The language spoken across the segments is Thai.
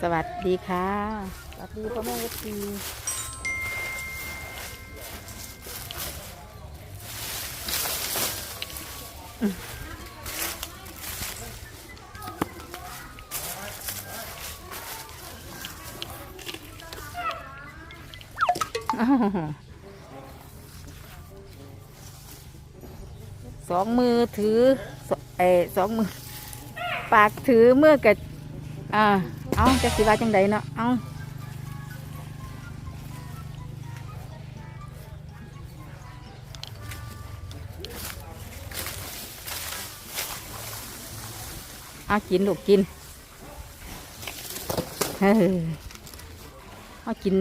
สวัสดีค่ะ สวัสดีพ่อแม่เอฟซีสองมือถือสเออสองมือ ปากถือเมื่อกับอ่า เอาจะสิว่าจังใดเนาะเอาเอากินลูกกินเฮ้ยเอากิน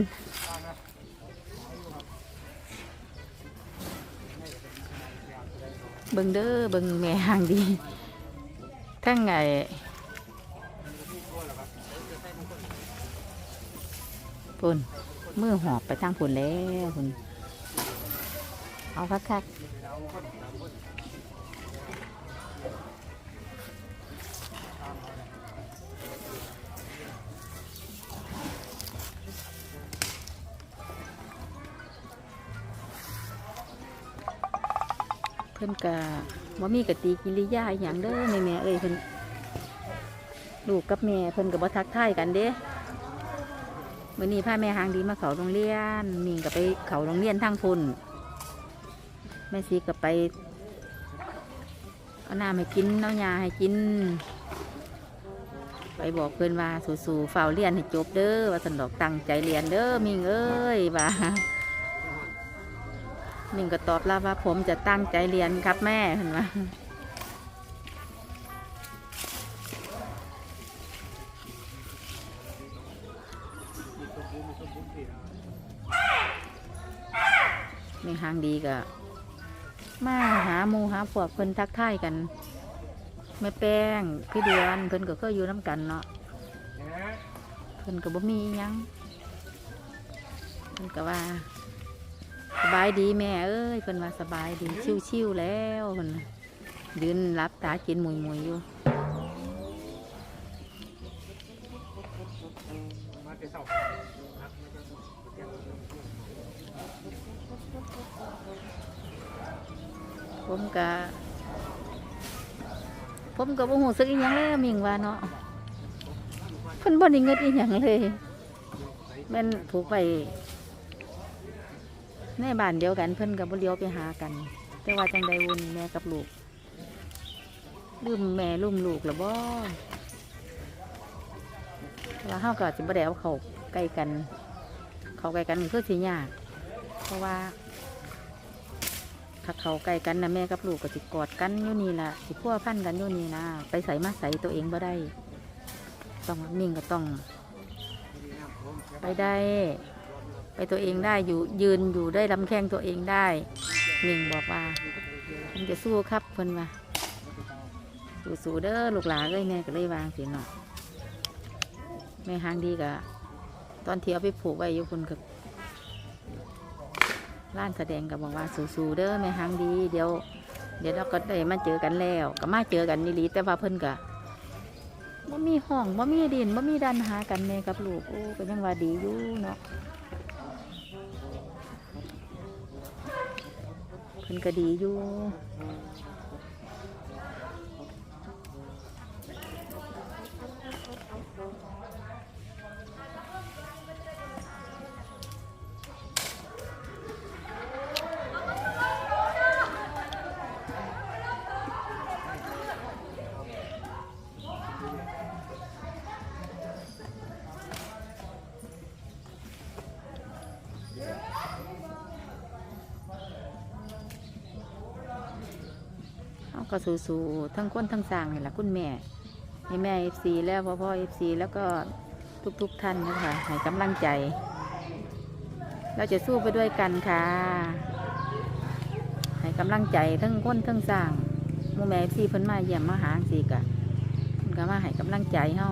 เบิ่งเด้อเบิ่งแม่ห่างดีทั้งไง พุ่นมือหอบไปทางพุ่นแล้วพุ่นเอาคักๆเพิ่นกะว่ามีกติกิริยาอย่างเด้อแม่แม่เอ้ยเพิ่นลูกกับแม่เพิ่นกับบ่ทักทายกันเด้ มื้อนี้พาแม่หางดีมาเขาโรงเรียนมิงกับไปเขาโรงเรียนทางพุ่นแม่ซีกับไปเอาน้ำให้กินเอายาให้กิน ไปบอกเพื่อนว่าสู่ๆเฝ้าเรียนให้จบเด้อว่าสันดอกตั้งใจเรียนเด้อมิงเอ้ยว่ามิงก็ตอบรับว่าผมจะตั้งใจเรียนครับแม่เห็นว่ามี หางดีก็มาหาหมูหาพวกเพิ่นทักทายกันแม่แป้งพี่เดือนเพิ่นก็เคยอยู่น้ำกันเนาะเพิ่นก็บ่มียังเพิ่นก็ว่า สบายดีแม่เอ้ยเพิ่นว่าสบายดีชิวๆแล้วเพิ่นยืนรับตากินหมุยๆอยู่ ผมก็ผมก็บ่ฮู้สึกอีหยังเลยมิงว่าเนาะเพิ่นบ่ได้เงิดอีหยังเลยแม่นผูกไปในบ้านเดียวกัน เพิ่นกับบ่เลี้ยวไปหากัน แต่ว่าจังใดวุ่นแม่กับลูกลืมแม่ลืมลูกหรือบ่ว่าเฮาก็สิบ่ได้เอาเขาใกล้กัน เขาใกล้กันคือสิยาก เพราะว่า ถ้าเขาใกล้กันนะแม่กับลูกก็สิกอดกันอยู่นี่ล่ะสิพัวพันกันอยู่นี่นะไปใส่มาใส่ตัวเองบ่ได้ ต้องมิ่งก็ต้อง ไปได้ ไปตัวเองได้อยู่ยืนอยู่ได้ลำแข้งตัวเองได้หมิงบอกว่าผมจะสู้ครับเพิ่นว่าสู้ๆเด้อลูกหลานเลยแม่ก็เลยวางสิเนาะแม่หางดีกะตอนเที่เอาไปผูกไว้อยู่คุณกับ ร้านแสดงก็บอกว่าสู้ๆเด้อแม่ฮางดีเดี๋ยวเดี๋ยวเราก็ได้มาเจอกันแล้ว ก็มาเจอกันนี่ลีแต่ว่าเพิ่นกะว่ามีห้องว่ามีดินว่ามีดันหากันแม่กับลูกโอ้ก็ยังว่าดีอยู่เนาะเพิ่นก็ดีอยู่ ก็สู้ๆทั้งคนทั้งสร้างนี่แหละคุณแม่ให้แม่เอฟซีแล้วพ่อพ่อเอฟซีแล้วก็ทุกๆท่านนะคะให้กำลังใจ เราจะสู้ไปด้วยกันค่ะ ให้กำลังใจทั้งคนทั้งสร้างมูแม่เอฟซีเพิ่นมาเยี่ยมมาหาสิกะเพิ่นก็มาให้กำลังใจเฮา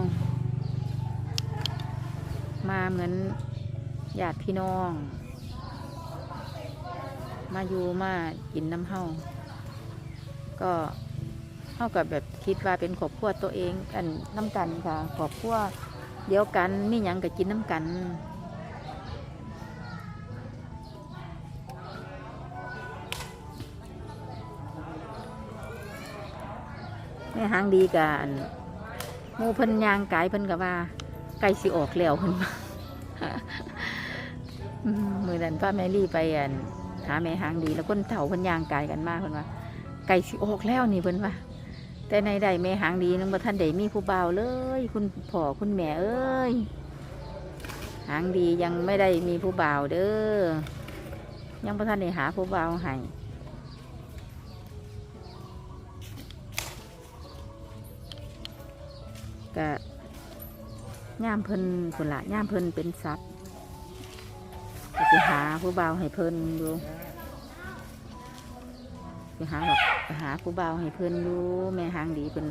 มาเหมือนญาติพี่น้อง มาอยู่มากินน้ำเฮา ก็เท่ากับแบบคิดว่าเป็นครอบครัวตัวเองกันน้ำกันค่ะครอบครัวเดียวกันมีหยังก็กินน้ำกันแม่หางดีกันมูเพิ่นยางไกายเพิ่นก็ว่า ไก่สิออกแล้วเพิ่นว่ามือนั้นป้าแมรี่ไปอันหาแม่หางดีแล้วคนเฒ่าเพิ่นยางไกายกันมากเพิ่นว่า ไก่สิออกแล้วนี่เพิ่นว่า แต่ในใดแม่หางดีนึงบ่ทันได้มีผู้บ่าวเลย คุณพ่อคุณแม่เอ้ยหางดียังไม่ได้มีผู้บ่าวเด้อยังบ่ทันได้หาผู้บ่าวให้ก็ย่ามเพิ่นพุ่นละย่ามเพิ่นเป็นสัตว์ก็สิหาผู้บ่าวให้เพิ่นอ ยู่สิหาแบบไปหาผู้บ่าวให้เพิ่อนอยู่แม่หางดีเพิ่น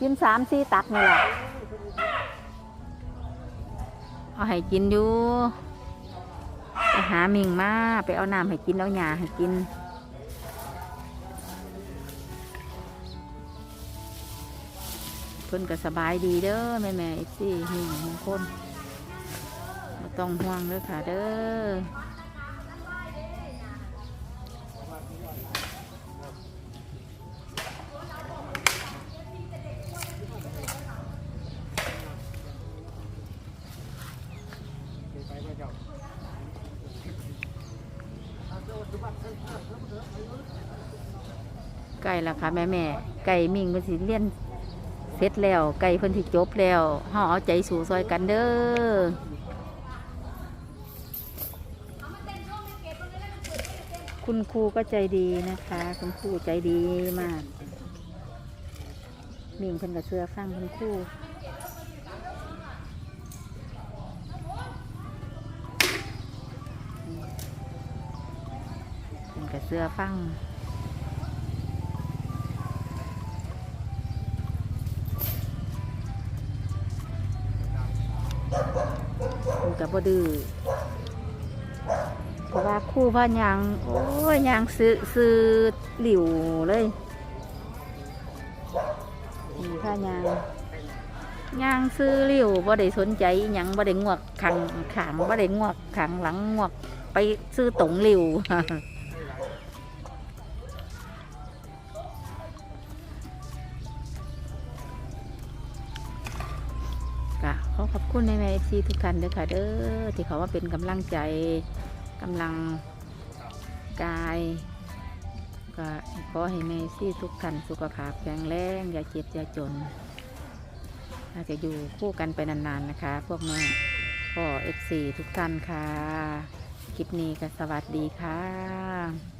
กินสามสี่ตักนี่แหละเอาให้กินอยู่ไปหามิงมาไปเอาน้ำให้กินเอาหญ้าให้กินเพิ่อนก็สบายดีเด้อแม่แม่เอฟซีนี่งคลบ่ ต้องห่วงเด้อค่ะเด้อไก่ละค่ะแม่แม่ไก่มิงมันสิเลี้ยนเสร็จแล้ว ไก่เพิ่นที่จบแล้วเฮาเอาใจสู่ซอยกันเด้อ คุณครูก็ใจดีนะคะ คุณครูใจดีมากมิงเพิ่นกับเสื้อฟังคุณครูเพิ่นกับเสื้อฟังมันกับบดื้อ เพราะว่าคู่ว่ายางโอ้ยยางซื้อซื้อหลิวเลยนี่ผ้ายางยางซื้อหลิวบ่ได้สนใจยังบ่ได้งวกขังขังบ่ได้งวกขังหลังงวกไปซื้อตรงหลิวขอขอบคุณในแม่ซีทุกท่านเด้อค่ะเด้อที่เขาว่าเป็นกำลังใจ กำลังกายก็ขอให้แม่ซีทุกท่านสุขภาพแข็งแรงอย่าเจ็บอย่าจนอาจจะอยู่คู่กันไปนานๆนะคะ พวกแม่พ่อเอฟซีทุกท่านค่ะ คลิปนี้ก็สวัสดีค่ะ